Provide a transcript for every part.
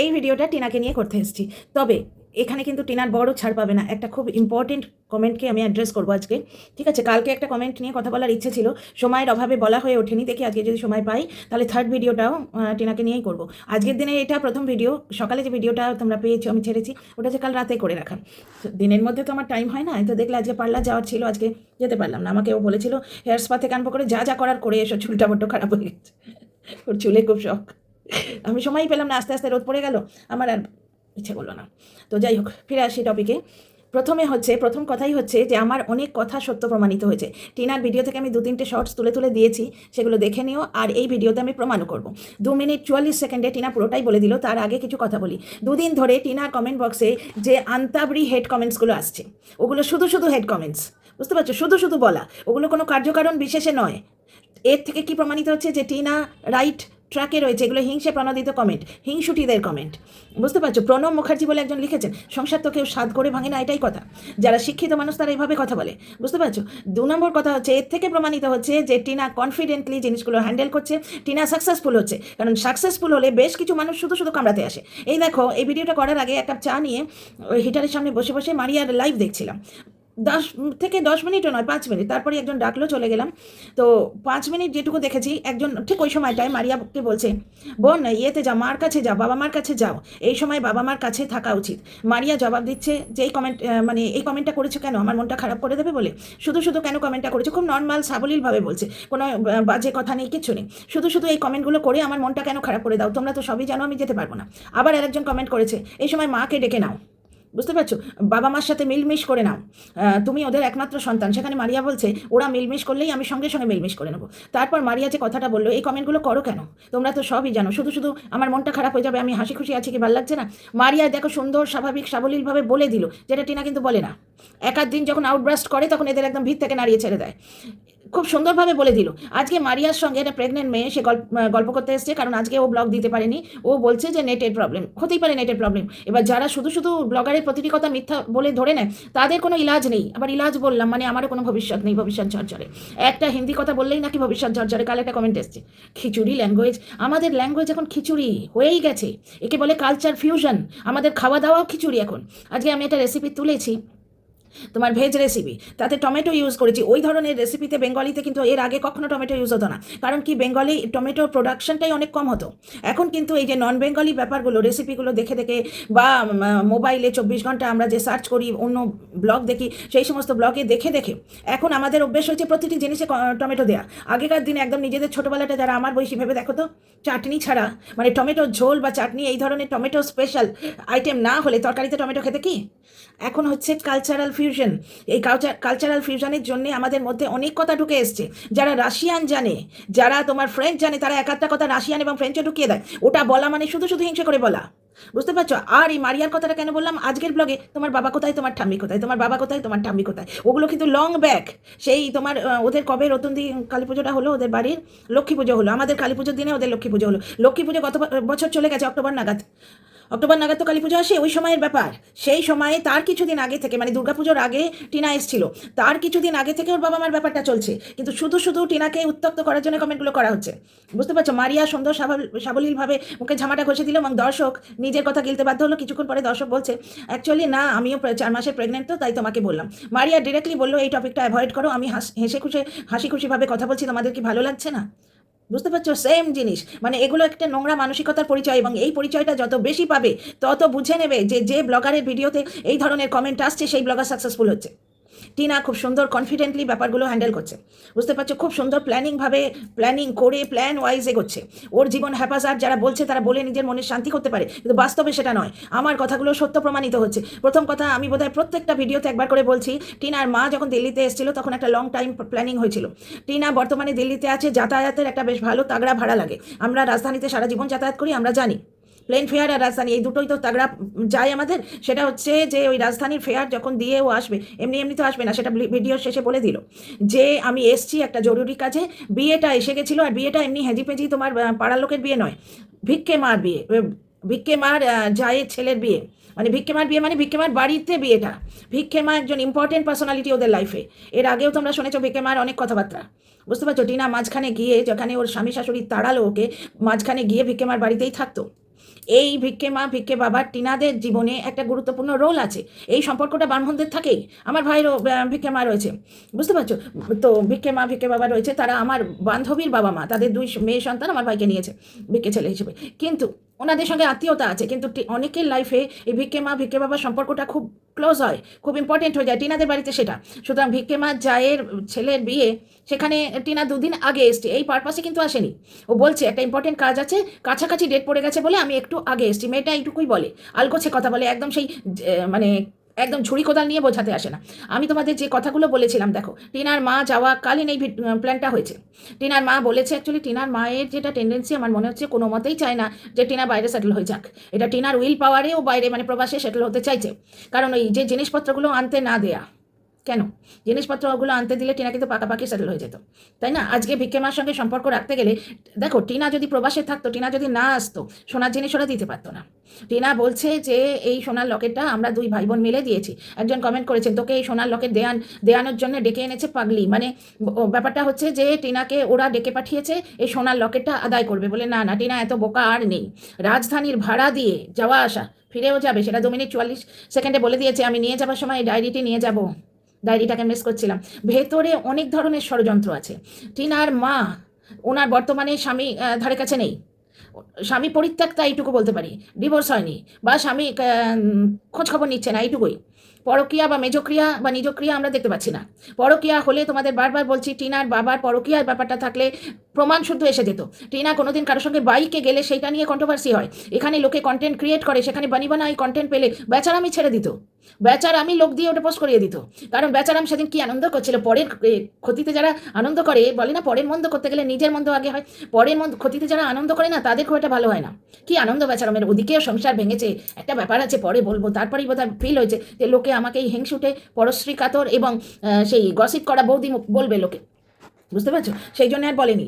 এই ভিডিওটা টিনাকে নিয়ে করতে এসেছি। তবে এখানে কিন্তু টিনার বড় ছাড় পাবে না। একটা খুব ইম্পর্টেন্ট কমেন্টকে আমি অ্যাড্রেস করব আজকে। ঠিক আছে, কালকে একটা কমেন্ট নিয়ে কথা বলার ইচ্ছে ছিল। সময়ের অভাবে বলা হয়ে ওঠেনি। দেখি আজকে যদি সময় পাই, তাহলে থার্ড ভিডিওটাও টিনাকে নিয়েই করব। আজকের দিনে এটা প্রথম ভিডিও সকালে যে ভিডিওটা তোমরা পেয়েছ, আমি ছেড়েছি, ওটা যে কাল রাতে করে রাখা। দিনের মধ্যে তো আমার টাইম হয় না তো দেখলে আজকে পার্লার যাওয়ার ছিল, আজকে যেতে পারলাম না। আমাকে ও বলেছিল হেয়ার স্পা থেকে আনব করে যা যা করার করে এসো, চুলটা বড্ড খারাপ হয়ে গেছে। ওর চুলে খুব শখ। আমি সময়ই পেলাম না, আস্তে আস্তে রোদ পড়ে গেল, আমার আর ইচ্ছে করল না। তো যাই হোক, ফিরে আসি টপিকে প্রথমে হচ্ছে, প্রথম কথাই হচ্ছে যে, আমার অনেক কথা সত্য প্রমাণিত হয়েছে। টিনার ভিডিও থেকে আমি দু তিনটে শর্টস তুলে তুলে দিয়েছি, সেগুলো দেখে নিও, আর এই ভিডিওতে আমি প্রমাণও করব। দু মিনিট চুয়াল্লিশ সেকেন্ডে টিনা পুরোটাই বলে দিল, তার আগে কিছু কথা বলি। দুদিন ধরে টিনার কমেন্ট বক্সে যে আন্তাবরি হেড কমেন্টসগুলো আসছে, ওগুলো শুধু শুধু হেড কমেন্টস বুঝতে পারছ? শুধু শুধু বলা, ওগুলো কোনো কার্যকারণ বিশেষে নয়। এর থেকে কি প্রমাণিত হচ্ছে যে, টিনা রাইট ট্র্যাকে রয়েছে, এগুলো হিংসে প্রণোদিত কমেন্ট হিংসুটিদের কমেন্ট বুঝতে পারছ? প্রণব মুখার্জি বলে একজন লিখেছেন, সংসার তো কেউ স্বাদ করে ভাঙে না, এটাই কথা। যারা শিক্ষিত মানুষ তারা এইভাবে কথা বলে। বুঝতে পারছ? দু নম্বর কথা হচ্ছে, এর থেকে প্রমাণিত হচ্ছে যে টিনা কনফিডেন্টলি জিনিসগুলো হ্যান্ডেল করছে, টিনা সাকসেসফুল হচ্ছে। কারণ সাকসেসফুল হলে বেশ কিছু মানুষ শুধু শুধু কামড়াতে আসে। এই দেখো, এই ভিডিওটা করার আগে একটা চা নিয়ে হিটারের সামনে বসে বসে মারিয়ার লাইভ দেখছিলাম। দশ থেকে দশ মিনিটও নয়, পাঁচ মিনিট। তারপরে একজন ডাকলো, চলে গেলাম। তো পাঁচ মিনিট যেটুকু দেখেছি, একজন ঠিক ওই সময়টায় মারিয়াকে বলছে, বোন, ইয়েতে যা, মার কাছে যাও বাবা মার কাছে যাও। এই সময় বাবা মার কাছে থাকা উচিত। মারিয়া জবাব দিচ্ছে যে, এই কমেন্ট মানে এই কমেন্টটা করেছ কেন? আমার মনটা খারাপ করে দেবে বলে? শুধু শুধু কেন কমেন্টটা করেছ? খুব নর্মাল সাবলীলভাবে বলছে। কোনো বাজে কথা নেই কিছু নেই। শুধু শুধু এই কমেন্টগুলো করে আমার মনটা কেন খারাপ করে দাও? তোমরা তো সবই জানো, আমি যেতে পারব না। আবার আরেকজন কমেন্ট করেছে, এই সময় মাকে ডেকে নাও। বুঝতে পারছ? বাবা মার সাথে মিলমিশ করে নাও। তুমি ওদের একমাত্র সন্তান। সেখানে মারিয়া বলছে, ওরা মিলমিশ করলেই আমি সঙ্গে সঙ্গে মিলমিশ করে নেব। তারপর মারিয়া যে কথাটা বলল, এই কমেন্টগুলো করো কেন? তোমরা তো সবই জানো। শুধু শুধু আমার মনটা খারাপ হয়ে যাবে, আমি হাসি খুশি আছি কি ভালো লাগছে না? মারিয়া দেখো সুন্দর, স্বাভাবিক, সাবলীলভাবে বলে দিল, যেটা টিনা কিন্তু বলে না। এক দিন যখন আউটব্রাস্ট করে, তখন এদের একদম ভিত থেকে নাড়িয়ে ছেড়ে দেয়। খুব সুন্দরভাবে বলে দিল। আজকে মারিয়ার সঙ্গে একটা প্রেগনেন্ট মেয়ে, সে গল্প গল্প করতে এসছে, কারণ আজকে ও ব্লগ দিতে পারেনি। ও বলছে যে নেটের প্রবলেম হতেই পারে নেটের প্রবলেম এবার যারা শুধু শুধু ব্লগারের প্রতিটি কথা মিথ্যা বলে ধরে নেয়, তাদের কোনো ইলাজ নেই। আবার ইলাজ বললাম মানে আমারও কোনো ভবিষ্যৎ নেই, ভবিষ্যৎ ঝরঝরে। একটা হিন্দি কথা বললেই নাকি ভবিষ্যৎ ঝরঝরে, কাল একটা কমেন্ট এসছে। খিচুড়ি ল্যাঙ্গুয়েজ আমাদের ল্যাঙ্গুয়েজ এখন খিচুড়ি হয়েই গেছে। একে বলে কালচার ফিউশন আমাদের খাওয়া দাওয়াও খিচুড়ি এখন। আজকে আমি একটা রেসিপি তুলেছি তোমার ভেজ রেসিপি তাতে টমেটো ইউজ করেছি। ওই ধরনের রেসিপিতে বেঙ্গলিতে কিন্তু এর আগে কখনো টমেটো ইউজ হতো না। কারণ কি বেঙ্গলি টমেটো প্রোডাকশনটাই অনেক কম হতো। এখন কিন্তু এই যে নন বেঙ্গলি ব্যাপারগুলো রেসিপিগুলো দেখে দেখে বা মোবাইলে চব্বিশ ঘণ্টা আমরা যে সার্চ করি, অন্য ব্লগ দেখি, সেই সমস্ত ব্লগে দেখে দেখে এখন আমাদের অভ্যেস হয়েছে প্রতিটি জিনিসে টমেটো দেওয়া আগেকার দিনে একদম নিজেদের ছোটোবেলাটা যারা আমার বয়সী ভেবে দেখো তো, চাটনি ছাড়া মানে টমেটো ঝোল বা চাটনি এই ধরনের টমেটো স্পেশাল আইটেম না হলে তরকারিতে টমেটো খেতে কি? এখন হচ্ছে কালচারাল ফিউশন এই কালচার কালচারাল ফিউশনের জন্য আমাদের মধ্যে অনেক কথা ঢুকে এসছে। যারা রাশিয়ান জানে, যারা তোমার ফ্রেঞ্চ জানে, তারা এক একটা কথা রাশিয়ান এবং ফ্রেঞ্চে ঢুকিয়ে দেয়। ওটা বলা মানে শুধু শুধু হিংসে করে বলা। বুঝতে পারছ? আর এই মারিয়ার কথাটা কেন বললাম? আজকের ব্লগে তোমার বাবা কোথায়? তোমার ঠাম্মি কোথায়? তোমার বাবা কোথায়? তোমার ঠাম্মি কোথায়? ওগুলো কিন্তু লং ব্যাক সেই তোমার ওদের কবে রতনদি কালী পুজোটা হলো? ওদের বাড়ির লক্ষ্মী পুজো হলো। আমাদের কালী পুজোর দিনে ওদের লক্ষ্মী পুজো হলো। লক্ষ্মী পুজো গত বছর চলে গেছে? অক্টোবর নাগাদ। অক্টোবর নাগাদ তো কালী পুজো আসে, ওই সময়ের ব্যাপার। সেই সময়ে তার কিছুদিন আগে থেকে মানে দুর্গাপুজোর আগে টিনা এসেছিল। তার কিছুদিন আগে থেকে ওর বাবা মার ব্যাপারটা চলছে। কিন্তু শুধু শুধু টিনাকে উত্তপ্ত করার জন্য কমেন্টগুলো করা হচ্ছে। বুঝতে পারছ? মারিয়া সুন্দর সাবলীলভাবে মুখে ঝামাটা ঘষে দিল এবং দর্শক নিজের কথা গিলতে বাধ্য হলো। কিছুক্ষণ পরে দর্শক বলছে অ্যাকচুয়ালি না, আমিও চার মাসের প্রেগনেন্ট তো, তাই তোমাকে বললাম। মারিয়া ডিরেক্টলি বলল, এই টপিকটা অ্যাভয়েড করো, আমি হাস, হেসে খুশি, হাসি খুশিভাবে কথা বলছি, তোমাদের কি ভালো লাগছে না? বুঝতে পারছ? সেম জিনিস। মানে এগুলো একটা নোংরা মানসিকতার পরিচয় এবং এই পরিচয়টা যত বেশি পাবে, তত বুঝে নেবে যে যে ব্লগারের ভিডিওতে এই ধরনের কমেন্ট আসছে, সেই ব্লগার সাকসেসফুল হচ্ছে। টিনা খুব সুন্দর কনফিডেন্টলি ব্যাপারগুলো হ্যান্ডেল করছে। বুঝতে পারছ? খুব সুন্দর প্ল্যানিংভাবে প্ল্যানিং করে প্ল্যান ওয়াইজ এগোচ্ছে। ওর জীবন হ্যাপাজার যারা বলছে তারা বলে নিজের মনে শান্তি করতে পারে। কিন্তু বাস্তবে সেটা নয়। আমার কথাগুলো সত্য প্রমাণিত হচ্ছে। প্রথম কথা, আমি বোধহয় প্রত্যেকটা ভিডিওতে একবার করে বলছি, টিনার মা যখন দিল্লিতে এসেছিল, তখন একটা লং টাইম প্ল্যানিং হয়েছিল। টিনা বর্তমানে দিল্লিতে আছে, যাতায়াতের একটা বেশ ভালো তাগড়া ভাড়া লাগে। আমরা রাজধানীতে সারা জীবন যাতায়াত করি, আমরা জানি। প্লেন ফেয়ার আর রাজধানী, এই দুটোই তো তাগড়া যায় আমাদের। সেটা হচ্ছে যে ওই রাজধানীর ফেয়ার যখন দিয়ে ও আসবে, এমনি এমনি তো আসবে না, সেটা ভিডিও শেষে বলে দিল। যে আমি এসছি একটা জরুরি কাজে, বিয়েটা এসে গেছিল, আর বিয়েটা এমনি হেজি পেজি তোমার পাড়ার লোকের বিয়ে নয়। ভিক্ষে মার বিয়ে ভিক্ষে মার জায়ের ছেলের বিয়ে। মানে ভিক্ষে মার বিয়ে মানে ভিক্ষে মার বাড়িতে বিয়েটা। ভিক্ষে মা একজন ইম্পর্টেন্ট পার্সোনালিটি ওদের লাইফে এর আগেও তোমরা শুনেছো ভিক্ষে মার অনেক কথাবার্তা। বুঝতে পারছ? টিনা মাঝখানে গিয়ে, যেখানে ওর স্বামী শাশুড়ি তাড়ালো ওকে, মাঝখানে গিয়ে ভিক্ষে মার বাড়িতেই থাকতো। এই ভিক্ষে মা, ভিক্ষে বাবার টিনাদের জীবনে একটা গুরুত্বপূর্ণ রোল আছে। এই সম্পর্কটা ব্রাহ্মণদের থাকেই। আমার ভাইয়েরও ভিক্ষে মা রয়েছে। বুঝতে পারছ? তো ভিক্ষে মা, ভিক্ষে বাবা রয়েছে। তারা আমার বান্ধবীর বাবা মা, তাদের দুই মেয়ে সন্তান আমার ভাইকে নিয়েছে, ভিক্ষে ছেলে হিসেবে। কিন্তু ওনাদের সঙ্গে আত্মীয়তা আছে, কিন্তু অনেকের লাইফে এই ভিক্ষে মা, ভিক্ষে বাবার সম্পর্কটা খুব ক্লোজ হয়, খুব ইম্পর্টেন্ট হয়ে যায়। টিনাদের বাড়িতে সেটা। সুতরাং ভিক্ষে মা জায়ের ছেলের বিয়ে সেখানে টিনা দুদিন আগে এসছে, এই পারপাসে কিন্তু আসেনি। ও বলছে, একটা ইম্পর্টেন্ট কাজ আছে, কাছাকাছি ডেট পড়ে গেছে বলে আমি একটু আগে এসছি। মেয়েটা এইটুকুই বলে, আলগোছে কথা বলে, একদম সেই মানে একদম ঝুড়ি কোদাল নিয়ে বোঝাতে আসে না। আমি তোমাদের যে কথাগুলো বলেছিলাম, দেখো, টিনার মা যাওয়া কালীন এই প্ল্যানটা হয়েছে। টিনার মা বলেছে অ্যাকচুয়ালি টিনার মায়ের যেটা টেন্ডেন্সি আমার মনে হচ্ছে কোনো মতেই চায় না যে টিনা বাইরে সেটেল হয়ে যাক। এটা টিনার উইল পাওয়ারে ও বাইরে মানে প্রবাসে সেটেল হতে চাইছে। কারণ ওই যে জিনিসপত্রগুলো আনতে না দেয়া কেন? জিনিসপত্রগুলো আনতে দিলে টিনা কিন্তু পাকাপাকি সেটেল হয়ে যেত। তাই না? আজকে ভিক্ষে মার সঙ্গে সম্পর্ক রাখতে গেলে, দেখো, টিনা যদি প্রবাসে থাকতো, টিনা যদি না আসতো, সোনার জিনিস ওরা দিতে পারতো না। টিনা বলছে যে, এই সোনার লকেটটা আমরা দুই ভাই বোন মিলে দিয়েছি। একজন কমেন্ট করেছেন তোকে এই সোনার লকেট দেয়ান, দেয়ানোর জন্য ডেকে এনেছে পাগলি। মানে ব্যাপারটা হচ্ছে যে, টিনাকে ওরা ডেকে পাঠিয়েছে, এই সোনার লকেটটা আদায় করবে। বলে, না না, টিনা এত বোকা আর নেই। রাজধানীর ভাড়া দিয়ে যাওয়া আসা, ফিরেও যাবে। সেটা দু মিনিট চুয়াল্লিশ সেকেন্ডে বলে দিয়েছে, আমি নিয়ে যাবার সময় এই ডায়েরিটি নিয়ে যাব। ডায়েরিটাকে মিস করছিলাম। ভেতরে অনেক ধরনের ষড়যন্ত্র আছে। টিনার মা, ওনার বর্তমানে স্বামী ধারে কাছে নেই। স্বামী পরিত্যক্তা এইটুকু বলতে পারি। ডিভোর্স হয়নি বা স্বামী খোঁজ খবর নিচ্ছে না, এইটুকুই। পরকিয়া বা মেজক্রিয়া বা নিজক্রিয়া আমরা দেখতে পাচ্ছি না। পরকিয়া হলে তোমাদের বারবার বলছি, টিনার বাবার পরকিয়ার ব্যাপারটা থাকলে প্রমাণ শুদ্ধ এসে যেত। টিনা কোনোদিন কারোর সঙ্গে বাইকে গেলে সেইটা নিয়ে কন্ট্রোভার্সি হয়। এখানে লোকে কন্টেন্ট ক্রিয়েট করে, সেখানে বানি এই কন্টেন্ট পেলে বেচার আমি ছেড়ে দিত। বেচার আমি লোক দিয়ে ওটা পোস্ট করিয়ে দিত। কারণ বেচারাম সেদিন কি আনন্দ করছিল? পরের ক্ষতিতে যারা আনন্দ করে, বলে না পরের মন্দ করতে গেলে নিজের মন্দ আগে হয়। পরের মন্দ, ক্ষতিতে যারা আনন্দ করে না, তাদের খুব একটা ভালো হয় না। কি আনন্দ বেচারামের? ওদিকেও সংসার ভেঙেছে, একটা ব্যাপার আছে, পরে বলব। তারপরেই বোধহয় ফিল হয়েছে যে লোকে আমাকে এই হিংসুটে, পরশ্রী কাতর এবং সেই গসিপ করা বৌদি বলবে লোকে। বুঝতে পারছ? সেই জন্য আর বলেনি।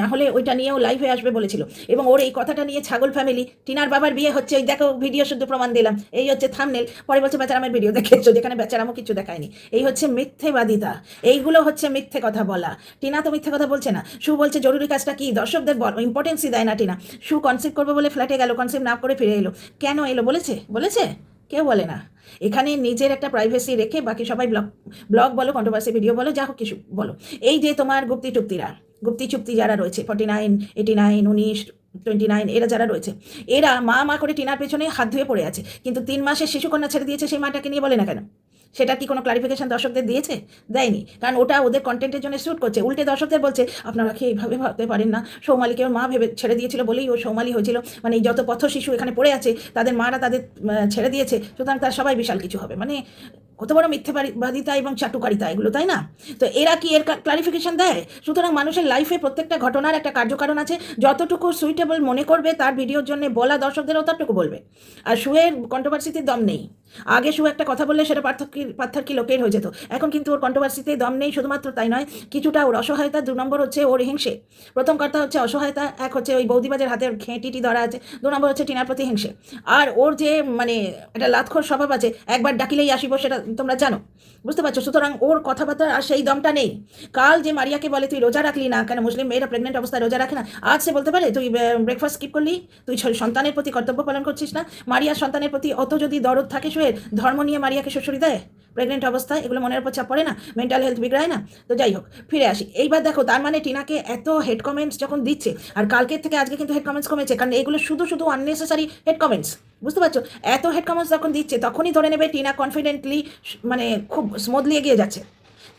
না হলে ওইটা নিয়েও লাইভে আসবে বলেছিল। এবং ওর এই কথাটা নিয়ে ছাগল ফ্যামিলি টিনার বাবার বিয়ে হচ্ছে, ওই দেখো ভিডিও শুধু প্রমাণ দিলাম। এই হচ্ছে থামনেল পরে বলছে বেচারামের ভিডিও দেখেছ, যেখানে বেচারামও কিছু দেখায়নি। এই হচ্ছে মিথ্যেবাদিতা। এইগুলো হচ্ছে মিথ্যে কথা বলা। টিনা তো মিথ্যে কথা বলছে না। সু বলছে, জরুরি কাজটা কি? দর্শকদের ইম্পর্টেন্সই দেয় না টিনা। সু কনসেপ্ট করবে বলে ফ্ল্যাটে গেল কনসেপ্ট না করে ফিরে এলো। কেন এলো? বলেছে? বলেছে? কেউ বলে না। এখানে নিজের একটা প্রাইভেসি রেখে বাকি সবাই ব্লগ ব্লগ বলো কন্ট্রোভার্সি ভিডিও বলো, যা হোক কিছু বলো। এই যে তোমার গুপ্তি টুক্তিরা গুপ্তি চুপ্তি যারা রয়েছে, ফর্টি নাইন এইটি নাইন উনিশ টোয়েন্টি নাইন এরা যারা রয়েছে, এরা মা মা করে টিনার পেছনে হাত ধুয়ে পড়ে আছে। কিন্তু তিন মাসের শিশুকন্যা ছেড়ে দিয়েছে সেই মাটাকে নিয়ে বলে না কেন? সেটা কি কোনো ক্লারিফিকেশন দর্শকদের দিয়েছে? দেয়নি। কারণ ওটা ওদের কন্টেন্টের জন্য শ্যুট করছে। উল্টে দর্শকদের বলছে, আপনারা কি এইভাবে ভাবতে পারেন না? সৌমালিকে ওর মা ভেবে ছেড়ে দিয়েছিল বলেই ও সৌমালি হয়েছিল। মানে যত পথ শিশু এখানে পড়ে আছে, তাদের মারা তাদের ছেড়ে দিয়েছে। সুতরাং তার সবাই বিশাল কিছু হবে। মানে কত বড় মিথ্যেবাদিতা এবং চাটুকারিতা এগুলো, তাই না? তো এরা কি এর ক্লারিফিকেশন দেয়? সুতরাং মানুষের লাইফে প্রত্যেকটা ঘটনার একটা কার্যকারণ আছে। যতটুকু সুইটেবল মনে করবে তার ভিডিওর জন্য বলা দর্শকদেরও ততটুকু বলবে। আর শুয়ের কন্ট্রোভার্সিতে দম নেই। আগে শু একটা কথা বললে সেটা পার্থক্য পার্থক্য লোকের হয়ে যেত। এখন কিন্তু ওর কন্ট্রোভার্সিতে দম নেই, শুধুমাত্র তাই নয়, কিছুটা ওর অসহায়তা, দু নম্বর হচ্ছে ওর হিংসে। প্রথম কথা হচ্ছে অসহায়তা, এক হচ্ছে ওই বৌদিবাজের হাতের খেঁটিটি ধরা আছে, দু নম্বর হচ্ছে টিনার প্রতি হিংসে। আর ওর যে মানে একটা লাতখোর স্বভাব আছে, একবার ডাকিলেই আসিব সেটা তোমরা জানো। বুঝতে পারছ? সুতরাং ওর কথাবার্তা আর সেই দমটা নেই। কাল যে মারিয়াকে বলে, তুই রোজা রাখলি না? কেন মুসলিম মেয়েরা প্রেগনেন্ট অবস্থায় রোজা রাখে না? আজ সে বলতে পারে, তুই ব্রেকফাস্ট স্কিপ করলি? তুই সন্তানের প্রতি কর্তব্য পালন করছিস না? মারিয়া সন্তানের প্রতি অত যদি দরদ থাকে সে ধর্ম নিয়ে মারিয়াকে শ্বশুরি দেয়? প্রেগনেন্ট অবস্থায়, এগুলো মনের উপর চাপ পড়ে না মেন্টাল হেলথ বিগড়ায় না, তো যাই হোক, ফিরে আসি। এইবার দেখো, তার মানে টিনাকে এত হেড কমেন্টস যখন দিচ্ছে, আর কালকের থেকে আজকে কিন্তু হেড কমেন্টস কমেছে, কারণ এগুলো শুধু শুধু আননেসেসারি হেড কমেন্টস বুঝতে পারছ? এত হেড কমেন্টস যখন দিচ্ছে, তখনই ধরে নেবে টিনা কনফিডেন্টলি মানে খুব স্মুথলি এগিয়ে যাচ্ছে।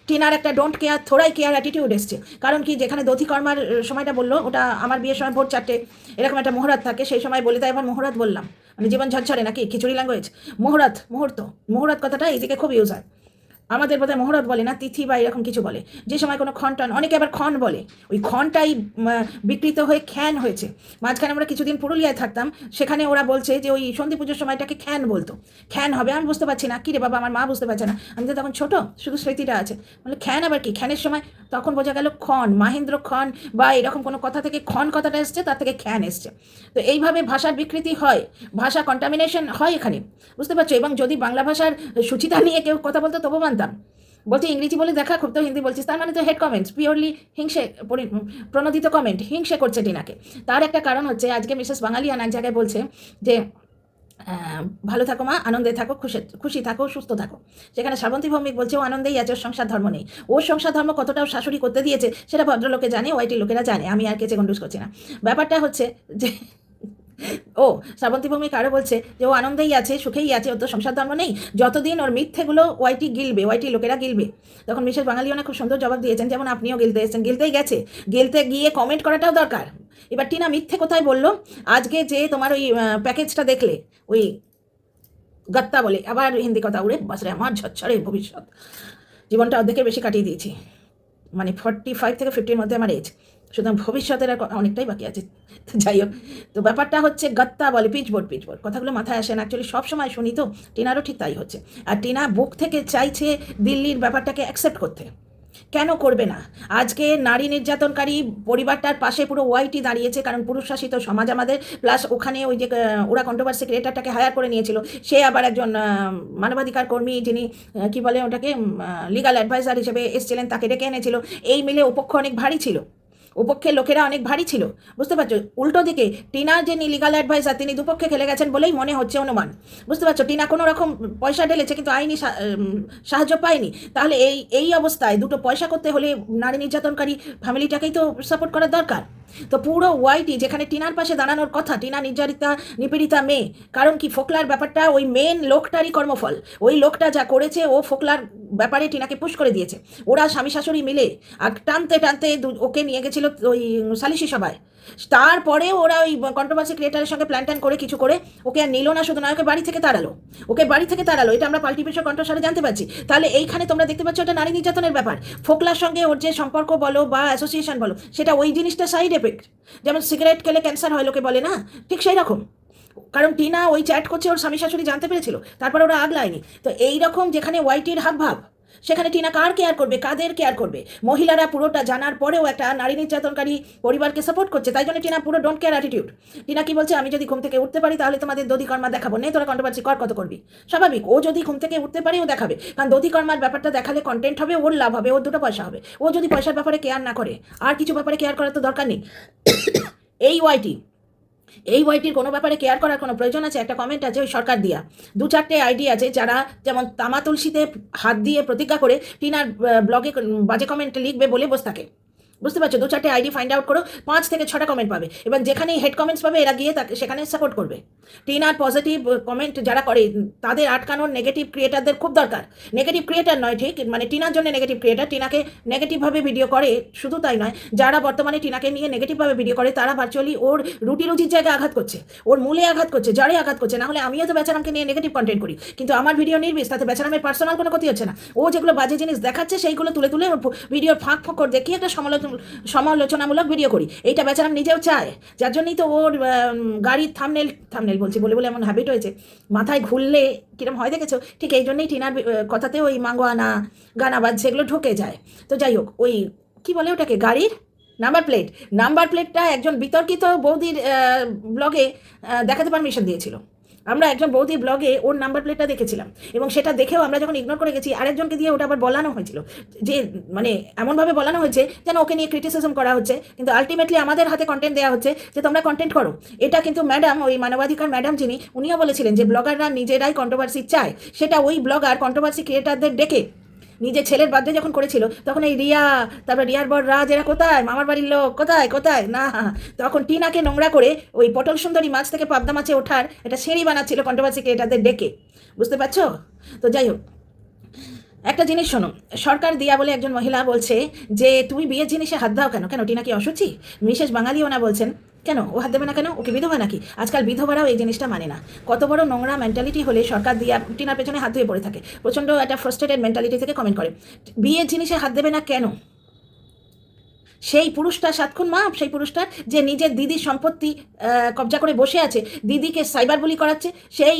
টিনার একটা ডোন্ট কেয়ার থোড়াই কেয়ার অ্যাটিটিউড এসছে। কারণ কি, যেখানে দধি কর্মার সময়টা বলল, ওটা আমার বিয়ের সময় ভোর চারটে, এরকম একটা মোহরাত থাকে, সেই সময় বলে তাই এবার মোহরাত বললাম। মানে জীবন ঝরঝরে নাকি? খিচুড়ি ল্যাঙ্গুয়েজ মোহরাত, মুহূর্ত, মোহরাত কথাটা এই দিকে খুব ইউজ হয়। আমাদের বোধহয় মহরত বলে না, তিথি বা এরকম কিছু বলে। যে সময় কোনো খন টন, অনেকে আবার খন বলে। ওই খনটাই বিকৃত হয়ে খ্যান হয়েছে। মাঝখানে আমরা কিছুদিন পুরুলিয়ায় থাকতাম, সেখানে ওরা বলছে যে ওই সন্ধি পুজোর সময়টাকে খ্যান বলতো। খ্যান হবে, আমি বুঝতে পারছি না কী রে বাবা, আমার মা বুঝতে পারছে না। আমি তো তখন ছোটো, শুধু স্মৃতিটা আছে। বলে খ্যান আবার কি? খ্যানের সময় তখন বোঝা গেল খন মাহেন্দ্র খন বা এরকম কোনো কথা থেকে খন কথাটা এসছে, তার থেকে খ্যান এসছে। তো এইভাবে ভাষার বিকৃতি হয়, ভাষা কন্টামিনেশন হয় এখানে। বুঝতে পারছ? এবং যদি বাংলা ভাষার সুচিতা নিয়ে কেউ কথা বলতো তবু মানতাম বলছে, ইংরেজি বলে দেখা খুব তো হিন্দি বলছিস, তার মানে তো হেড কমেন্টস পিওরলি হিংসে প্রণোদিত কমেন্ট হিংসে করছে টিনাকে। তার একটা কারণ হচ্ছে, আজকে মিসেস বাঙালিয়ান এক জায়গায় বলছে যে ভালো থাকো মা, আনন্দে থাকো, খুশি খুশি থাকো, সুস্থ থাকো। সেখানে শ্রাবন্তী ভৌমিক বলছে, ও আনন্দেই আছে, ওর সংসার ধর্ম নেই। ওর সংসার ধর্ম কতটা ওর শাশুড়ি করতে দিয়েছে, সেটা ভদ্রলোকে জানে ওয়াইটি লোকেরা জানে। আমি আর কেচে গন্ডুস করছি না। ব্যাপারটা হচ্ছে যে ও শ্রাবন্তী ভৌমিক আরও বলছে যে ও আনন্দেই আছে, সুখেই আছে, ওর তো সংসার ধর্ম নেই। যতদিন ওর মিথ্যেগুলো ওয়াইটি গিলবে, ওয়াইটি লোকেরা গিলবে। তখন মিসেস বাঙালিও না খুব সুন্দর জবাব দিয়েছেন, যেমন আপনিও গিলতে এসেছেন, গিলতেই গেছে। গিলতে গিয়ে কমেন্ট করাটাও দরকার। এবার টিনা মিথ্যে কোথায় বলল? আজকে যে তোমার ওই প্যাকেজটা দেখলে, ওই গত্তা বলে, আবার হিন্দি কথা উড়ে বাসরে আমার ঝরঝরে ভবিষ্যৎ। জীবনটা অর্ধেকের বেশি কাটিয়ে দিয়েছি। মানে ফর্টি ফাইভ থেকে ফিফটির মধ্যে আমার এজ সুতরাং ভবিষ্যতের আর অনেকটাই বাকি আছে। যাই হোক, তো ব্যাপারটা হচ্ছে গত্তা বলে পিচবোর্ড পিচবোর্ড কথাগুলো মাথায় আসে না। অ্যাকচুয়ালি সবসময় শুনি তো, টিনারও ঠিক তাই হচ্ছে। আর টিনা বুক থেকে চাইছে দিল্লির ব্যাপারটাকে অ্যাকসেপ্ট করতে। কেন করবে না? আজকে নারী নির্যাতনকারী পরিবারটার পাশে পুরো ওয়াইটি দাঁড়িয়েছে, কারণ পুরুষ শাসিত সমাজ আমাদের প্লাস ওখানে ওই যে ওরা কন্ট্রোভার্সি ক্রিয়েটারটাকে হায়ার করে নিয়েছিল। সে আবার একজন মানবাধিকার কর্মী যিনি কি বলে ওটাকে লিগাল অ্যাডভাইজার হিসেবে এসেছিলেন, তাকে ডেকে এনেছিল। এই মিলে উপক্ষ অনেক ভারী ছিল। উপক্ষের লোকেরা অনেক ভারী ছিল। বুঝতে পারছ? উল্টো দিকে টিনার যে লিগাল অ্যাডভাইসার তিনি দুপক্ষে খেলে গেছেন বলেই মনে হচ্ছে অনুমান। বুঝতে পারছ? টিনা কোনো রকম পয়সা ঢেলেছে কিন্তু আইনি সাহায্য পায়নি। তাহলে এই এই অবস্থায় দুটো পয়সা করতে হলে নারী নির্যাতনকারী ফ্যামিলিটাকেই তো সাপোর্ট করার দরকার। তো পুরো ওয়াইটি যেখানে টিনার পাশে দাঁড়ানোর কথা, টিনা নির্যাতিতা, নিপীড়িতা মেয়ে, কারণ কি? ফোকলার ব্যাপারটা ওই মেন লোকটারই কর্মফল। ওই লোকটা যা করেছে, ও ফোকলার ব্যাপারে টিনাকে পুশ করে দিয়েছে। ওরা স্বামী শাশুড়ি মিলে আর টানতে টানতে ওকে নিয়ে গেছিল ওই সালিশি সভায়। তারপরে ওরা ওই কন্ট্রোভার্সি ক্রিয়েটারের সঙ্গে প্ল্যান ট্যান করে কিছু করে ওকে আর নিল না, শুধু নয়, ওকে বাড়ি থেকে তাড়ালো। ওকে বাড়ি থেকে তাড়ালো, এটা আমরা পাল্টিপেশন কণ্ঠস্বরে জানতে পারছি। তাহলে এইখানে তোমরা দেখতে পাচ্ছ এটা নারী নির্যাতনের ব্যাপার। ফোকলার সঙ্গে ওর যে সম্পর্ক বলো বা অ্যাসোসিয়েশন বলো, সেটা ওই জিনিসটা সাইড এফেক্ট যেমন সিগারেট খেলে ক্যান্সার হয়, লোকে বলে না? ঠিক সেই রকম কারণ টিনা ওই চ্যাট করছে, ওর স্বামী শাশুড়ি জানতে পেরেছিল। তারপর ওরা আগলায়নি তো এই রকম যেখানে ওয়াইটির হাব ভাব, সেখানে টিনা কার কেয়ার করবে, কাদের কেয়ার করবে? মহিলারা পুরোটা জানার পরেও একটা নারী নির্যাতনকারী পরিবারকে সাপোর্ট করছে, তাই জন্য টিনা পুরো ডোন্ট কেয়ার অ্যাটিটিউড টিনা কি বলছে, আমি যদি ঘুম থেকে উঠতে পারি, তাহলে তোমাদের দধি কর্মা দেখাবো। নেই তোরা কন্ট্রোভার্সি কর, কত করবি? স্বাভাবিক, ও যদি ঘুম থেকে উঠতে পারে, ও দেখাবে। কারণ দধি কর্মার ব্যাপারটা দেখালে কন্টেন্ট হবে, ওর লাভ হবে, ওর দুটো পয়সা হবে। ও যদি পয়সার ব্যাপারে কেয়ার না করে, আর কিছু ব্যাপারে কেয়ার করার তো দরকার নেই। এই ওয়াইটি এই বইটির কোনো ব্যাপারে কেয়ার করার কোনো প্রয়োজন আছে? একটা কমেন্ট আছে ওই সরকার দিয়া। দু চারটে আইডি আছে যারা যেমন তামা তুলসীতে হাত দিয়ে প্রতিজ্ঞা করে টিনার ব্লগে বাজে কমেন্ট লিখবে বলে বসে থাকে। বুঝতে পারছ? দু চারটে আইডি ফাইন্ড আউট করো, পাঁচ থেকে ছটা কমেন্ট পাবে। এবং যেখানেই হেড কমেন্টস পাবে, এরা গিয়ে তাকে সেখানে সাপোর্ট করবে। টিনার পজিটিভ কমেন্ট যারা করে, তাদের আটকানোর নেগেটিভ ক্রিয়েটারদের খুব দরকার। নেগেটিভ ক্রিয়েটার নয়, ঠিক? মানে টিনার জন্য নেগেটিভ ক্রিয়েটার টিনাকে নেগেটিভভাবে ভিডিও করে, শুধু তাই নয়, যারা বর্তমানে টিনাকে নিয়ে নেগেটিভভাবে ভিডিও করে, তারা ভার্চুয়ালি ওর রুটি রুজির জায়গায় আঘাত করছে। ওর মূলে আঘাত করছে জড়ে আঘাত করছে। না হলে আমিও তো বেচারামকে নিয়ে নেগেটিভ কন্টেন্ট করি। কিন্তু আমার ভিডিও নির্বিষ, তাতে বেচারামের পার্সোনাল কোনো ক্ষতি হচ্ছে না। ও যেগুলো বাজে জিনিস দেখাচ্ছে, সেইগুলো তুলে তুলে ভিডিওর ফাঁক ফাঁক করে দেখিয়ে একটা সমালোচনা সমালোচনামূলক ভিডিও করি। এইটা বেচারাম নিজেও চায়। যার জন্যই তো ওর গাড়ির থামনেল থামনেল বলছি বলে বলে এমন হ্যাবিট হয়েছে। মাথায় ঘুরলে কিরম হয় দেখেছ? ঠিক এই জন্যই টিনার কথাতে ওই মাঙ্গো আনা গানা বাজছে এগুলো ঢুকে যায়। তো যাই হোক, ওই কি বলে ওটাকে? গাড়ির? নাম্বার প্লেট নাম্বার প্লেটটা একজন বিতর্কিত বৌদির ব্লগে দেখাতে পারমিশন দিয়েছিল। আমরা একজন বৌদির ব্লগে ওর নাম্বার প্লেটটা দেখেছিলাম এবং সেটা দেখেও আমরা যখন ইগনোর করে গেছি, আরেকজনকে দিয়ে ওটা আবার বলানো হয়েছিল। যে মানে এমনভাবে বলানো হয়েছে যেন ওকে নিয়ে ক্রিটিসিজম করা হচ্ছে, কিন্তু আলটিমেটলি আমাদের হাতে কন্টেন্ট দেওয়া হচ্ছে যে তোমরা কন্টেন্ট করো। এটা কিন্তু ম্যাডাম ওই মানবাধিকার ম্যাডাম যিনি, উনিও বলেছিলেন যে ব্লগাররা নিজেরাই কন্ট্রোভার্সি চায়। সেটা ওই ব্লগার কন্ট্রোভার্সি ক্রিয়েটারদের ডেকে নিজের ছেলের বার্থডে যখন করেছিল, তখন এই রিয়া, তারপর রিয়ার বর রাজ, এরা কোথায়? মামার বাড়ির লোক, কোথায়? কোথায়? না। তখন টিনাকে নোংরা করে ওই পটল সুন্দরী মাছ থেকে পাবদা মাছে ওঠার একটা সিঁড়ি বানাচ্ছিল কন্ট্রোভার্সি ক্রিয়েটারদের ডেকে। বুঝতে পারছ? তো যাই হোক। একটা জিনিস শোনো, সরকার দিয়া বলে একজন মহিলা বলছে যে, তুমি বিয়ের জিনিসে হাত দাও কেন? কেন টিনা কি অসুচি? মিসেস বাঙালিও না বলছেন। কেন? ও হাত দেবে না কেন? ওকে বিধবা নাকি? আজকাল বিধবারাও এই জিনিসটা মানে না। কত বড় নোংরা মেন্টালিটি হলে সরকার দিয়ে টিনার পেছনে হাত ধুয়ে পড়ে থাকে। প্রচণ্ড একটা ফ্রাস্ট্রেটেড মেন্টালিটি থেকে কমেন্ট করে। বিয়ের জিনিসে হাত দেবে না কেন? সেই পুরুষটা সাতক্ষণ মাপ সেই পুরুষটা যে নিজের দিদির সম্পত্তি কবজা করে বসে আছে, দিদিকে সাইবার বুলি করাচ্ছে, সেই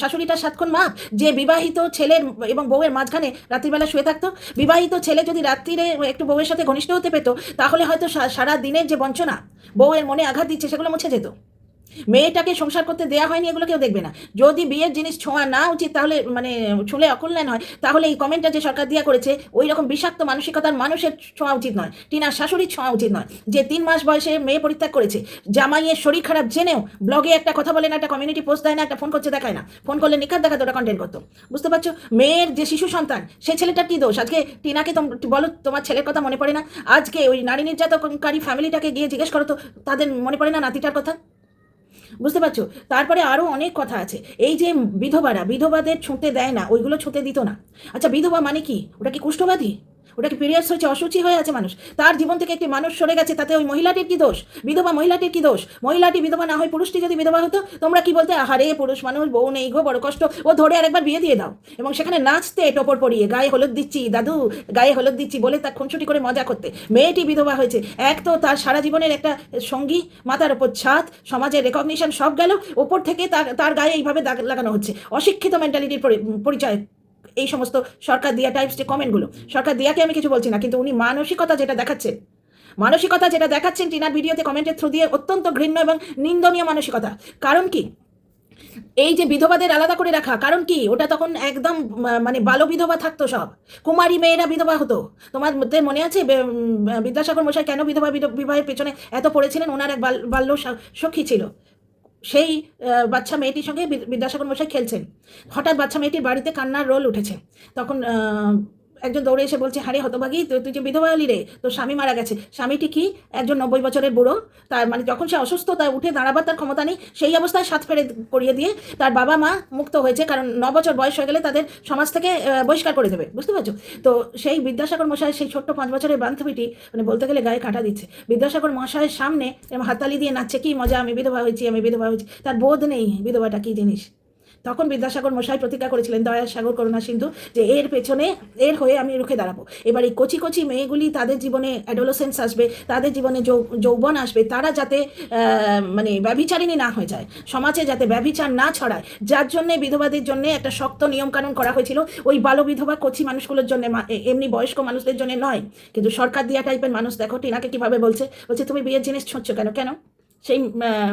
শাশুড়িটা সাতক্ষণ মাপ যে বিবাহিত ছেলের এবং বউয়ের মাঝখানে রাত্রিবেলা শুয়ে থাকতো, বিবাহিত ছেলে যদি রাত্রিরে একটু বউয়ের সাথে ঘনিষ্ঠ হতে পেতো, তাহলে হয়তো সারা দিনের যে বঞ্চনা, বউয়ের মনে আঘাত দিচ্ছে, সেগুলো মুছে যেত। মেয়েটাকে সংসার করতে দেওয়া হয়নি, এগুলো কেউ দেখবে না। যদি বিয়ের জিনিস ছোঁয়া না উচিত, তাহলে মানে ছুলে অকল্যাণ হয়, তাহলে এই কমেন্টটা যে সরকার দিয়া করেছে, ওই রকম বিষাক্ত মানসিকতার মানুষের ছোঁয়া উচিত নয়, টিনার শাশুড়ির ছোঁয়া উচিত নয়। যে তিন মাস বয়সে মেয়ে পরিত্যাগ করেছে, জামাইয়ের শরীর খারাপ জেনেও ব্লগে একটা কথা বলে না, একটা কমিউনিটি পোস্ট দেয় না, একটা ফোন করছে, দেখায় না। ফোন করলে নিখাত দেখাতো ওটা কন্টেন্ট করতো। বুঝতে পারছ? মেয়ের যে শিশু সন্তান সেই ছেলেটার কি দোষ? আজকে টিনাকে বলো, তোমার ছেলের কথা মনে পড়ে না? আজকে ওই নারী নির্যাতনকারী ফ্যামিলিটাকে গিয়ে জিজ্ঞেস করো তো, তাদের মনে পড়ে না নাতিটার কথা? বুঝতে পারছ? তারপরে আরও অনেক কথা আছে। এই যে বিধবারা, বিধবাদের ছুঁতে দেয় না, ওইগুলো ছুঁতে দিত না। আচ্ছা বিধবা মানে কি? ওটা কি কুষ্ঠবাদী ওটা কি পিরিয়ডস হচ্ছে অসুচি হয়ে আছে মানুষ। তার জীবন থেকে একটি মানুষ সরে গেছে, তাতে ওই মহিলাটির কি দোষ? বিধবা মহিলাটির কি দোষ? মহিলাটি বিধবা না হয় পুরুষটি যদি বিধবা হতো, তোমরা কি বলতে, আহারে, পুরুষ মানুষ, বউ নেই গো, বড় কষ্ট। ও ধরে আরেকবার বিয়ে দিয়ে দাও। এবং সেখানে নাচতে টোপর পরিয়ে, গায়ে হলুদ দিচ্ছি, দাদু, গায়ে হলুদ দিচ্ছি বলে তার খুনসুটি করে মজা করতে। মেয়েটি বিধবা হয়েছে। এক তো তার সারা জীবনের একটা সঙ্গী মাথার ওপর ছাদ, সমাজের রেকগনিশন সব গেল, ওপর থেকে তার তার গায়ে এইভাবে দাগ লাগানো হচ্ছে। অশিক্ষিত মেন্টালিটির পরিচয় এই সমস্ত সরকার দিয়া টাইপস যে কমেন্টগুলো সরকার দিয়াকে আমি কিছু বলছি না, কিন্তু উনি মানসিকতা যেটা দেখাচ্ছেন, মানসিকতা যেটা দেখাচ্ছেন টিনার ভিডিওতে কমেন্টের থ্রু দিয়ে অত্যন্ত ঘৃণ্য এবং নিন্দনীয় মানসিকতা। কারণ কি? এই যে বিধবাদের আলাদা করে রাখা, কারণ কি? ওটা তখন একদম মানে বালো বিধবা থাকতো সব। কুমারী মেয়েরা বিধবা হতো। তোমাদের মনে আছে বিদ্যাসাগর মশাই কেন বিধবা বিধ- বিবাহের পেছনে এত পড়েছিলেন? ওনার এক বাল- বাল্য সখী ছিল। সেই বাচ্চা মেয়েটির সঙ্গে বিদ্যাসাগর মশাই খেলছেন। হঠাৎ বাচ্চা মেয়েটির বাড়িতে কান্নার রোল উঠেছে। তখন একজন দৌড়ে এসে বলছে, হারে হতভাগী তুই তুই যে বিধবা হলি রে, তোর স্বামী মারা গেছে। স্বামীটি কি একজন নব্বই বছরের বুড়ো, তার মানে যখন সে অসুস্থ তাই উঠে দাঁড়াবার তার ক্ষমতা নেই, সেই অবস্থায় সাত ফেরে করিয়ে দিয়ে তার বাবা মা মুক্ত হয়েছে, কারণ ন বছর বয়স হয়ে গেলে তাদের সমাজ থেকে বহিষ্কার করে দেবে, বুঝতে পারছ? তো সেই বিদ্যাসাগর মশাই সেই ছোট্ট পাঁচ বছরের বান্ধবীটি মানে বলতে গেলে গায়ে কাঁটা দিচ্ছে। বিদ্যাসাগর মশাইয়ের সামনে হাততালি দিয়ে নাচছে, কি মজা, আমি বিধবা হয়েছি, আমি বিধবা হয়েছি। তার বোধ নেই বিধবাটা, কি জিনিস? তখন বিদ্যাসাগর মশাই প্রতিজ্ঞা করেছিলেন দয়ার সাগর, করুণা সিন্ধু, যে এর পেছনে, এর হয়ে আমি রুখে দাঁড়াবো। এবার এই কচি কচি মেয়েগুলি তাদের জীবনে অ্যাডোলোসেন্স আসবে, তাদের জীবনে যৌবন আসবে, তারা যাতে মানে ব্যভিচারিণী না হয়ে যায়, সমাজে যাতে ব্যভিচার না ছড়ায়। যার জন্যে, বিধবাদের জন্য একটা শক্ত নিয়মকানুন করা হয়েছিল। ওই বালো বিধবা কচি মানুষগুলোর জন্য এমনি বয়স্ক মানুষদের জন্য নয়। কিন্তু সরকার দিয়া টাইপের মানুষ, দেখো, টিনাকে কীভাবে বলছে? বলছে, তুমি বিয়ের জিনিস ছুঁচ্ছ কেন? কেন? সেই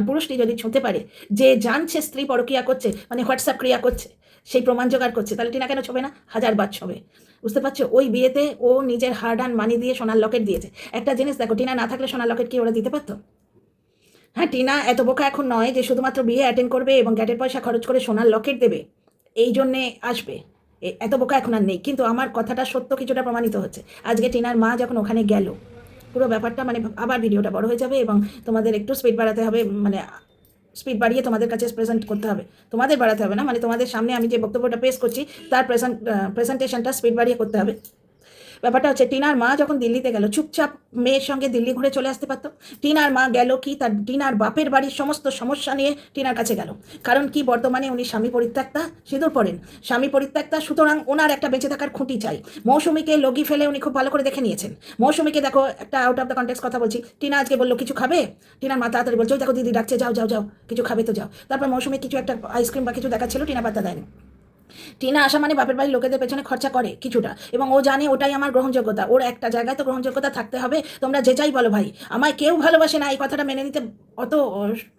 পুরুষটি যদি ছুঁতে পারে, যে জানছে স্ত্রী পরক্রিয়া করছে মানে হোয়াটসঅ্যাপ ক্রিয়া করছে, সেই প্রমাণ জোগাড় করছে, তাহলে টিনা কেন ছবে না? হাজার বার ছবে। বুঝতে পারছ? ওই বিয়েতে ও নিজের হার্ড অ্যান্ড মানি দিয়ে সোনার লকেট দিয়েছে। একটা জিনিস দেখো, টিনা না থাকলে সোনার লকেট কি ওরা দিতে পারতো? হ্যাঁ টিনা এত বোকা এখন নয় যে শুধুমাত্র বিয়ে অ্যাটেন্ড করবে এবং গ্যাটের পয়সা খরচ করে সোনার লকেট দেবে। এই জন্যে আসবে। এত বোকা এখন আর নেই। কিন্তু আমার কথাটা সত্য কিছুটা প্রমাণিত হচ্ছে। আজকে টিনার মা যখন ওখানে গেল পুরো ব্যাপারটা মানে আবার ভিডিওটা বড় হয়ে যাবে এবং তোমাদের একটু স্পিড বাড়াতে হবে মানে স্পিড বাড়িয়ে তোমাদের কাছে প্রেজেন্ট করতে হবে। তোমাদের বাড়াতে হবে না মানে তোমাদের সামনে আমি যে বক্তব্যটা পেশ করছি, তার প্রেজেন্ট প্রেজেন্টেশনটা স্পিড বাড়িয়ে করতে হবে। ব্যাপারটা হচ্ছে, টিনার মা যখন দিল্লিতে গেল, চুপচাপ মেয়ের সঙ্গে দিল্লি ঘুরে চলে আসতে পারতো। টিনার মা গেল কি, তার টিনার বাপের বাড়ির সমস্ত সমস্যা নিয়ে টিনার কাছে গেল। কারণ কি, বর্তমানে উনি স্বামী পরিত্যক্তা, সিঁদুর পড়েন স্বামী পরিত্যক্তা, সুতরাং ওনার একটা বেঁচে থাকার খুঁটি চাই। মৌসুমীকে লগি ফেলে উনি খুব ভালো করে দেখে নিয়েছেন। মৌসুমীকে দেখো, একটা আউট অফ দ্য কন্টেক্স কথা বলছি। টিনা আজকে বলল, কিছু খাবে? টিনার মা তাড়াতাড়ি বলছে, "ওই দেখো, দিদি ডাকছে, যাও যাও যাও, কিছু খাবে তো যাও। তারপর মৌসুমী কিছু একটা আইসক্রিম বা কিছু দেখাচ্ছিল, টিনা পাত্তা দেয়নি। টিনা আসা মানে বাপের বাড়ির লোকেদের পেছনে খরচা করে কিছুটা। এবং ও জানে ওটাই আমার গ্রহণযোগ্যতা। ওর একটা জায়গায় তো গ্রহণযোগ্যতা থাকতে হবে। তোমরা যে যাই বলো ভাই। আমায় কেউ ভালোবাসে না, এই কথাটা মেনে নিতে অত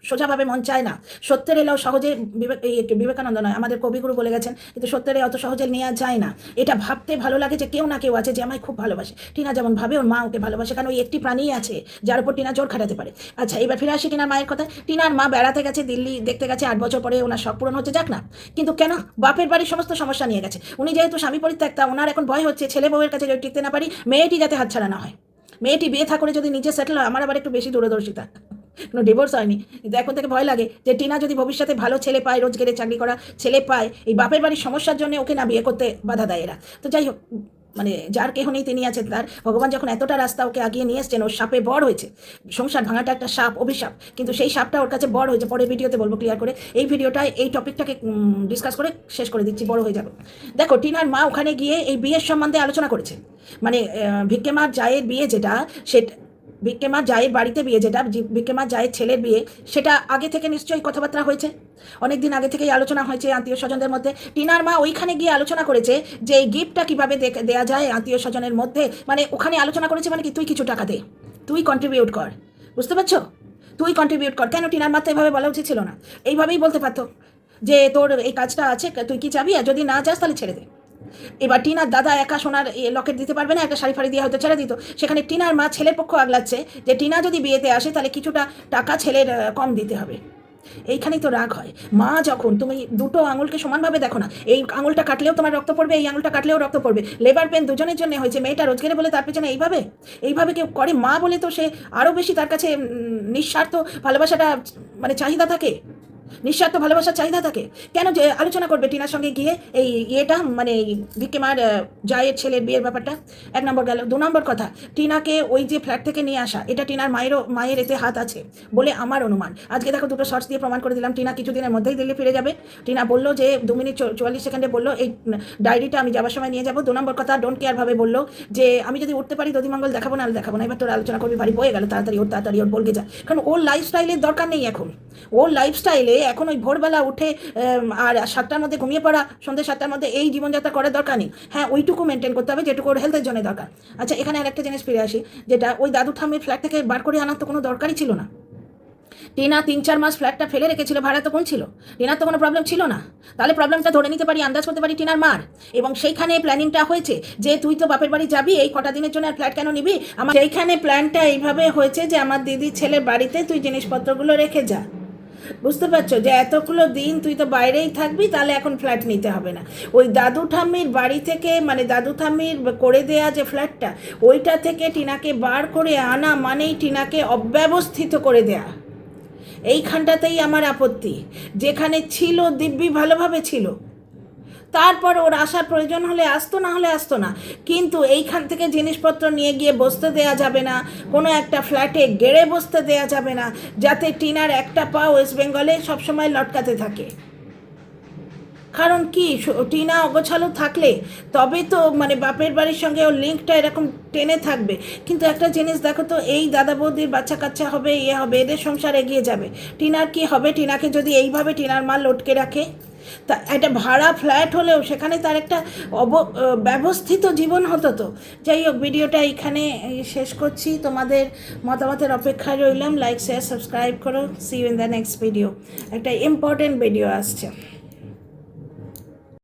সোজাভাবে মন চায় না। সত্যের এলেও সহজে বিবেক বিবেকানন্দ নয়, আমাদের কবিগুরু বলে গেছেন, কিন্তু সত্যের অত সহজে নেওয়া যায় না। এটা ভাবতে ভালো লাগে যে কেউ না কেউ আছে যে আমায় খুব ভালোবাসে। টিনা যেমন ভাবে, ওর মা ওকে ভালোবাসে, কারণ ওই একটি প্রাণী আছে, যার উপর টিনা জোর খাটাতে পারে। আচ্ছা এবার ফিরে আসি টিনার মায়ের কথা টিনার মা বেড়াতে গেছে দিল্লি, দেখতে গেছে আট বছর পরে ওনার শখ পূরণ হচ্ছে, যাক না। কিন্তু কেন? বাপের বাড়ির সমস্ত সমস্যা নিয়ে গেছে। উনি যেহেতু স্বামী পরিত্যক্তা ওনার এখন ভয় হচ্ছে, ছেলে বউয়ের কাছে যদি টিকতে না পারি, মেয়েটি যাতে হাতছাড়া না হয়। মেয়েটি বিয়ে থা করে যদি নিজে সেটেল হয়, আমার আবার একটু বেশি দূরদর্শিতা। কোনো ডিভোর্স হয়নি। কিন্তু এখন থেকে ভয় লাগে যে টিনা যদি ভবিষ্যতে ভালো ছেলে পায় রোজগারে চাকরি করা ছেলে পায়, এই বাপের বাড়ির সমস্যার জন্য ওকে না বিয়ে করতে বাধা দেয় এরা। তো যাই হোক মানে যার কেহ নেই তিনি আছেন তার। ভগবান যখন এতটা রাস্তা ওকে আগিয়ে নিয়ে এসছেন ওর সাপে বড় হয়েছে। সংসার ভাঙাটা একটা সাপ, অভিশাপ। কিন্তু সেই সাপটা ওর কাছে বড় হয়েছে। পরের ভিডিওতে বলব ক্লিয়ার করে। এই ভিডিওটায় এই টপিকটাকে ডিসকাস করে শেষ করে দিচ্ছি, বড় হয়ে যাবে। দেখো, টিনার মা ওখানে গিয়ে এই বিয়ের সম্বন্ধে আলোচনা করেছে। মানে ভিক্ষেমার জায়ের বিয়ে যেটা, সেটা ভিক্ষেমার জায়ের বাড়িতে বিয়ে, যেটা ভিক্ষেমার জায়ের ছেলের বিয়ে, সেটা আগে থেকে নিশ্চয়ই কথাবার্তা হয়েছে। অনেক দিন আগে থেকেই আলোচনা হয়েছে আত্মীয় স্বজনদের মধ্যে। টিনার মা ওইখানে গিয়ে আলোচনা করেছে যে এই গিফটটা কীভাবে দেওয়া যায় আত্মীয় স্বজনের মধ্যে। মানে ওখানে আলোচনা করেছে মানে কি, তুই কিছু টাকা দে, তুই কন্ট্রিবিউট কর। বুঝতে পারছ? তুই কন্ট্রিবিউট কর। কেন টিনার মাত্রা এভাবে বলা উচিত ছিল না? এইভাবেই বলতে পারতো যে তোর এই কাজটা আছে, তুই কি চাবি? আর যদি না যাস তাহলে ছেড়ে দে। এবার টিনার দাদা একা সোনার লকেট দিতে পারবে না একটা শাড়ি ফাড়ি দিয়ে হয়তো ছেড়ে দিত। সেখানে টিনার মা ছেলের পক্ষ আগলাচ্ছে যে, টিনা যদি বিয়েতে আসে, তাহলে কিছুটা টাকা ছেলের কম দিতে হবে। এইখানেই তো রাগ হয়। মা যখন, তুমি দুটো আঙুলকে সমানভাবে দেখো না, এই আঙুলটা কাটলেও তোমার রক্ত পড়বে, এই আঙুলটা কাটলেও রক্ত পড়বে। লেবার পেন দুজনের জন্য হয়েছে, মেয়েটা রোজগারে বলে তার পেছনে এইভাবে? এইভাবে কেউ করে? মা বলে তো সে আরও বেশি তার কাছে নিঃস্বার্থ ভালোবাসাটা মানে চাহিদা থাকে? নিঃস্বার্থ ভালোবাসার চাহিদা থাকে। কেন যে আলোচনা করবে টিনার সঙ্গে গিয়ে এই ইয়েটা মানে ভিকিমার জায়ের ছেলের বিয়ের ব্যাপারটা? এক নম্বর গেল। দু নম্বর কথা, টিনাকে ওই যে ফ্ল্যাট থেকে নিয়ে আসা, এটা টিনার মায়েরও, মায়ের এতে হাত আছে বলে আমার অনুমান। আজকে দেখো দুটো শর্টস দিয়ে প্রমাণ করে দিলাম, টিনা কিছুদিনের মধ্যেই দিল্লি ফিরে যাবে। টিনা বলল যে দু মিনিট চুয়াল্লিশ সেকেন্ডে বলল, এই ডায়েরিটা আমি যাবার সময় নিয়ে যাব। দু নম্বর কথা ডোন্ট কেয়ার ভাবে বলল যে আমি যদি উঠতে পারি দধিমঙ্গল দেখাবো না দেখাবো না। এবার তোর আলোচনা করবি, বাড়ি বয়ে গেল, তাড়াতাড়ি ওর তাড়াতাড়ি ওর বলগে যা। কারণ ওর লাইফস্টাইলের দরকার নেই এখন। ওর লাইফস্টাইলে এখন ওই ভোরবেলা উঠে আর সাতটার মধ্যে ঘুমিয়ে পড়া, সন্ধ্যে সাতটার মধ্যে এই জীবনযাত্রা করার দরকার নেই। হ্যাঁ ওইটুকু মেনটেন করতে হবে যেটুকু ওর হেলথের জন্য দরকার। আচ্ছা এখানে আরেকটা জিনিস ফিরে আসি, যেটা ওই দাদু ঠাম্মির ফ্ল্যাট থেকে বার করে আনার তো কোনো দরকারই ছিল না। টিনা তিন চার মাস ফ্ল্যাটটা ফেলে রেখেছিল, ভাড়া তো কোন ছিল। টিনার তো কোনো প্রবলেম ছিল না। তাহলে প্রবলেমটা ধরে নিতে পারি, আন্দাজ করতে পারি টিনার মার। এবং সেইখানে প্ল্যানিংটা হয়েছে যে, তুই তো বাপের বাড়ি যাবি, এই কটা দিনের জন্য আর ফ্ল্যাট কেন নিবি? আমার সেইখানে প্ল্যানটা এইভাবে হয়েছে যে, আমার দিদির ছেলের বাড়িতে তুই জিনিসপত্রগুলো রেখে যা। বুঝতে পারছ? যে এতগুলো দিন তুই তো বাইরেই থাকবি, তাহলে এখন ফ্ল্যাট নিতে হবে না। ওই দাদু ঠাম্মির বাড়ি থেকে মানে দাদু ঠাম্মির করে দেয়া যে ফ্ল্যাটটা, ওইটা থেকে টিনাকে বার করে আনা মানেই টিনাকে অব্যবস্থিত করে দেয়া। এইখানটাতেই আমার আপত্তি। যেখানে ছিল, দিব্যি ভালোভাবে ছিল। তারপর ওর আসার প্রয়োজন হলে আসতো, না হলে আসতো না। কিন্তু এইখান থেকে জিনিসপত্র নিয়ে গিয়ে বসতে দেয়া যাবে না। কোনো একটা ফ্ল্যাটে গেড়ে বসতে দেয়া যাবে না, যাতে টিনার একটা পা ওয়েস্ট বেঙ্গলে সবসময় লটকাতে থাকে। কারণ কি টিনা অগোছালো থাকলে তবে তো মানে বাপের বাড়ির সঙ্গে ওর লিঙ্কটা এরকম টেনে থাকবে। কিন্তু একটা জিনিস দেখো তো, এই দাদা বৌদির বাচ্চা কাচ্চা হবে ইয়ে হবে, এদের সংসার এগিয়ে যাবে। টিনার কি হবে? টিনাকে যদি এইভাবে টিনার মাল লটকে রাখে তা একটা ভাড়া ফ্ল্যাট হলেও সেখানে তার একটা অব ব্যবস্থিত জীবন হতো তো। যাই হোক, ভিডিওটা এখানে শেষ করছি। তোমাদের মতামতের অপেক্ষায় রইলাম। লাইক শেয়ার সাবস্ক্রাইব করো। See you in the next video একটা ইম্পর্টেন্ট ভিডিও আসছে।